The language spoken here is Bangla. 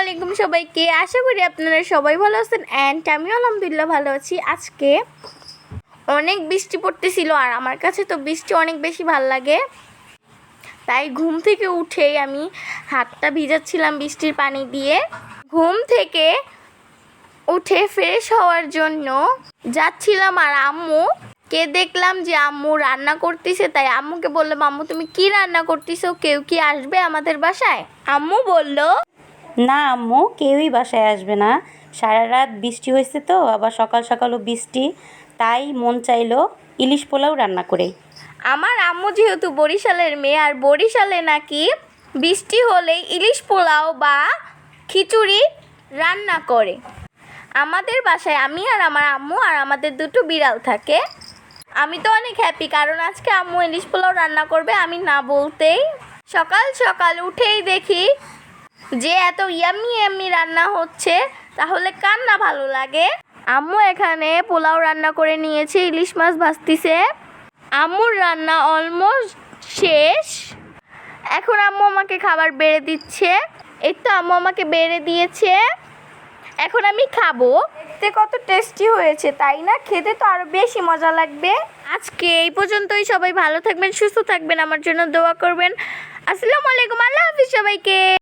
আলাইকুম সবাইকে। আশা করি আপনারা সবাই ভালো আছেন অ্যান্ড আমিও আলহামদুলিল্লাহ ভালো আছি। আজকে অনেক বৃষ্টি পড়তেছিল আর আমার কাছে তো বৃষ্টি অনেক বেশি ভালো লাগে। তাই ঘুম থেকে উঠেই আমি হাতটা ভিজাচ্ছিলাম বৃষ্টির পানি দিয়ে। ঘুম থেকে উঠে ফ্রেশ হওয়ার জন্য যাচ্ছিলাম আর আম্মু, কে দেখলাম যে আম্মু রান্না করতেছে, তাই আম্মুকে বললাম, আম্মু, তুমি কি রান্না করতেছো? কেউ কি আসবে আমাদের বাসায়? আম্মু বলল না আম্মু, কেউই বাসায় আসবে না। সারা রাত বৃষ্টি হয়েছে তো, আবার সকাল সকালও বৃষ্টি। তাই মন চাইলো ইলিশ পোলাও রান্না করে। আমার আম্মু যেহেতু বরিশালের মেয়ে, আর বরিশালে নাকি বৃষ্টি হলে ইলিশ পোলাও বা খিচুড়ি রান্না করে। আমাদের বাসায় আমি আর আমার আম্মু আর আমাদের দুটো বিড়াল থাকে। আমি তো অনেক হ্যাপি কারণ আজকে আম্মু ইলিশ পোলাও রান্না করবে, আমি না বলতেই সকাল সকাল উঠেই দেখি যে এত ইয়াম্মি ইয়াম্মি রান্না হচ্ছে তাহলে কার না ভালো লাগে? আম্মু এখানে পোলাও রান্না করে নিয়েছে ইলিশ মাছ ভাজতিছে। আম্মুর রান্না অলমোস্ট শেষ। এখন আম্মু আমাকে খাবার বেড়ে দিচ্ছে। এই তো আম্মু আমাকে বেড়ে দিয়েছে। এখন আমি খাব। দেখতে কত টেস্টি হয়েছে তাই না? খেতে তো আরও বেশি মজা লাগবে। আজকে এই পর্যন্তই সবাই ভালো থাকবেন সুস্থ থাকবেন আমার জন্য দোয়া করবেন। আসসালামু আলাইকুম আল্লাহ হাফিজ সবাইকে।